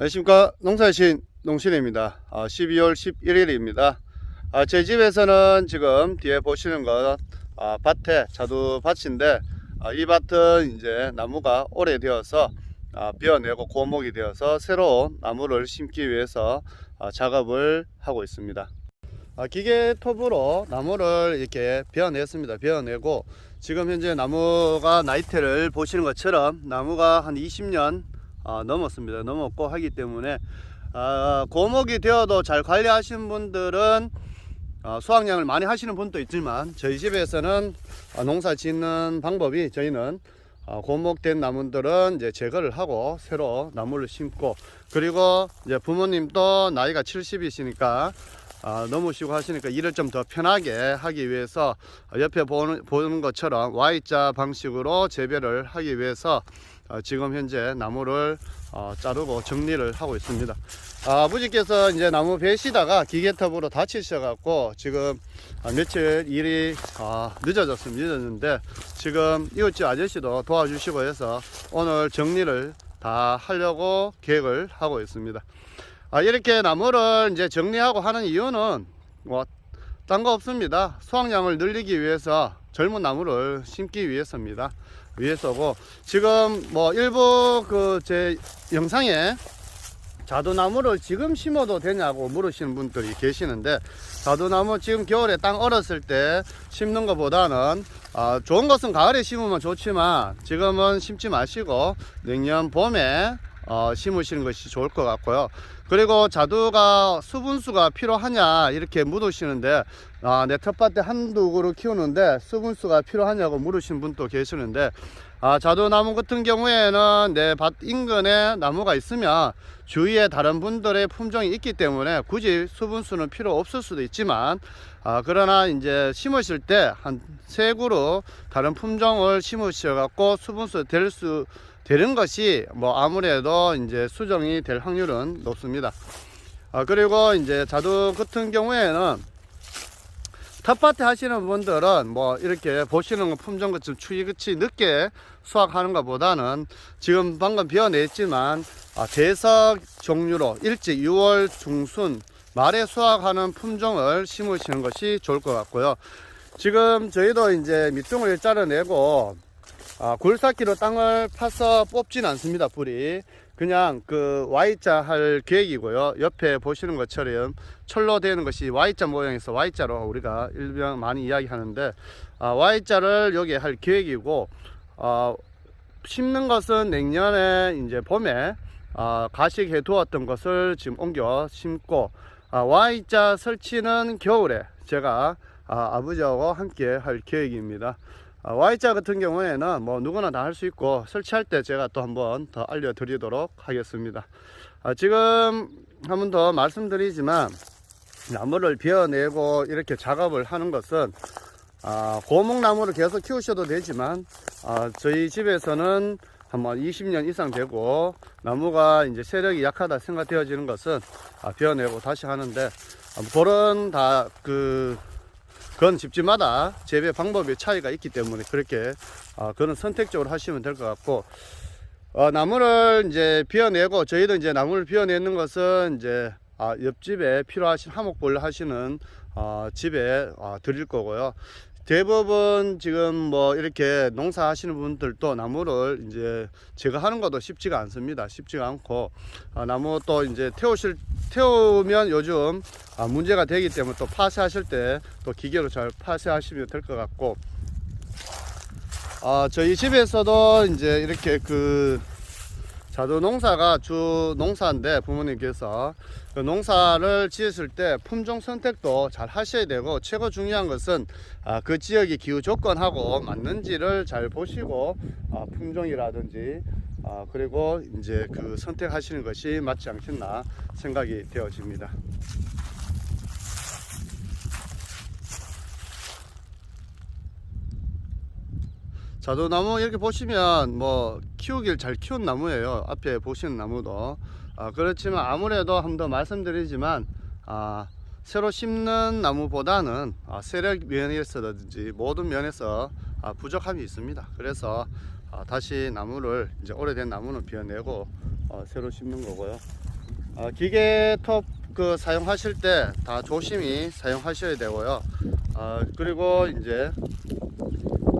안녕하십니까 농사신 농신입니다. 아, 12월 11일입니다. 아, 제 집에서는 지금 뒤에 보시는 건 아, 밭에 자두 밭인데 아, 이 밭은 이제 나무가 오래되어서 아, 비어내고 고목이 되어서 새로운 나무를 심기 위해서 아, 작업을 하고 있습니다. 아, 기계 톱으로 나무를 이렇게 베어냈습니다. 베어내고 지금 현재 나무가 나이테를 보시는 것처럼 나무가 한 20년 아, 넘었습니다. 넘었고 하기 때문에 아, 고목이 되어도 잘 관리하시는 분들은 아, 수확량을 많이 하시는 분도 있지만 저희 집에서는 아, 농사 짓는 방법이 저희는 아, 고목된 나무들은 이제 제거를 하고 새로 나무를 심고 그리고 이제 부모님도 나이가 70이시니까 아, 넘으시고 하시니까 일을 좀 더 편하게 하기 위해서 옆에 보는, 보는 것처럼 Y자 방식으로 재배를 하기 위해서 어, 지금 현재 나무를 어, 자르고 정리를 하고 있습니다. 아, 아버지께서 이제 나무 베시다가 기계톱으로 다치셔갖고 지금 아, 며칠 일이 아, 늦어졌습니다. 늦었는데 지금 이웃집 아저씨도 도와주시고 해서 오늘 정리를 다 하려고 계획을 하고 있습니다. 아, 이렇게 나무를 이제 정리하고 하는 이유는 뭐, 딴 거 없습니다. 수확량을 늘리기 위해서 젊은 나무를 심기 위해서입니다. 위해서고, 지금 뭐, 일부 그 제 영상에 자두나무를 지금 심어도 되냐고 물으시는 분들이 계시는데, 자두나무 지금 겨울에 땅 얼었을 때 심는 것보다는 아, 좋은 것은 가을에 심으면 좋지만 지금은 심지 마시고 내년 봄에 어, 심으시는 것이 좋을 것 같고요. 그리고 자두가 수분수가 필요하냐 이렇게 물으시는데 아, 내 텃밭에 한두 그루 키우는데 수분수가 필요하냐고 물으시는 분도 계시는데 아, 자두나무 같은 경우에는 내 밭 인근에 나무가 있으면 주위에 다른 분들의 품종이 있기 때문에 굳이 수분수는 필요 없을 수도 있지만 아, 그러나 이제 심으실 때 한 세 그루 다른 품종을 심으셔 갖고 수분수 될 수 되는 것이 뭐 아무래도 이제 수정이 될 확률은 높습니다. 아, 그리고 이제 자두 같은 경우에는 텃밭에 하시는 분들은 뭐 이렇게 보시는 거 품종 같이 추위같이 늦게 수확하는 것보다는 지금 방금 비워냈지만 아, 대석 종류로 일찍 6월 중순 말에 수확하는 품종을 심으시는 것이 좋을 것 같고요. 지금 저희도 이제 밑둥을 자르내고 아, 굴삭기로 땅을 파서 뽑진 않습니다, 뿌리. 그냥 그 Y자 할 계획이고요. 옆에 보시는 것처럼 철로 되는 것이 Y자 모양에서 Y자로 우리가 일명 많이 이야기하는데, 아, Y자를 여기에 할 계획이고, 아, 심는 것은 내년에 이제 봄에 아, 가식해 두었던 것을 지금 옮겨 심고, 아, Y자 설치는 겨울에 제가 아, 아버지하고 함께 할 계획입니다. 아, Y자 같은 경우에는 뭐 누구나 다 할 수 있고 설치할 때 제가 또 한번 더 알려드리도록 하겠습니다. 아, 지금 한 번 더 말씀드리지만 나무를 베어내고 이렇게 작업을 하는 것은 아, 고목나무를 계속 키우셔도 되지만 아, 저희 집에서는 한번 20년 이상 되고 나무가 이제 세력이 약하다 생각되어지는 것은 아, 베어내고 다시 하는데 아, 그런 다그 그건 집집마다 재배 방법의 차이가 있기 때문에 그렇게 아, 그런 선택적으로 하시면 될 것 같고 어, 나무를 이제 비워내고 저희도 이제 나무를 비워내는 것은 이제 아, 옆집에 필요하신 하목벌 하시는 어, 집에 어, 드릴 거고요. 대부분 지금 뭐 이렇게 농사 하시는 분들도 나무를 이제 제거하는 것도 쉽지가 않습니다. 쉽지가 않고 아, 나무 또 이제 태우실 태우면 요즘 아, 문제가 되기 때문에 또 파쇄하실 때 또 기계로 잘 파쇄하시면 될 것 같고 아 저희 집에서도 이제 이렇게 그 자두 농사가 주 농사인데 부모님께서 그 농사를 지으실 때 품종 선택도 잘 하셔야 되고 최고 중요한 것은 아, 그 지역의 기후 조건하고 맞는지를 잘 보시고 아, 품종이라든지 아, 그리고 이제 그 선택하시는 것이 맞지 않겠나 생각이 되어집니다. 자두나무 이렇게 보시면 뭐 키우길 잘 키운 나무예요. 앞에 보시는 나무도. 아, 그렇지만 아무래도 한번더 말씀드리지만 아, 새로 심는 나무보다는 아, 세력 면에서든지 모든 면에서 아, 부족함이 있습니다. 그래서 아, 다시 나무를 이제 오래된 나무는 비워내고 어, 새로 심는 거고요. 어, 기계 톱 그 사용하실 때 다 조심히 사용하셔야 되고요. 어, 그리고 이제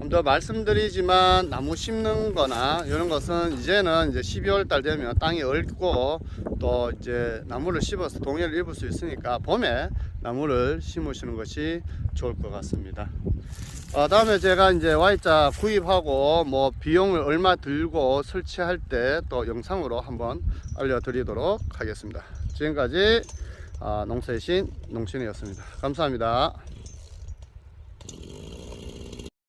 좀더 말씀드리지만 나무 심는 거나 이런 것은 이제는 이제 12월 달 되면 땅이 얼고 또 이제 나무를 심어서 동해를 입을 수 있으니까 봄에 나무를 심으시는 것이 좋을 것 같습니다. 어, 다음에 제가 이제 Y자 구입하고 뭐 비용을 얼마 들고 설치할 때 또 영상으로 한번 알려드리도록 하겠습니다. 지금까지 아, 농사의 신 농신이었습니다. 감사합니다.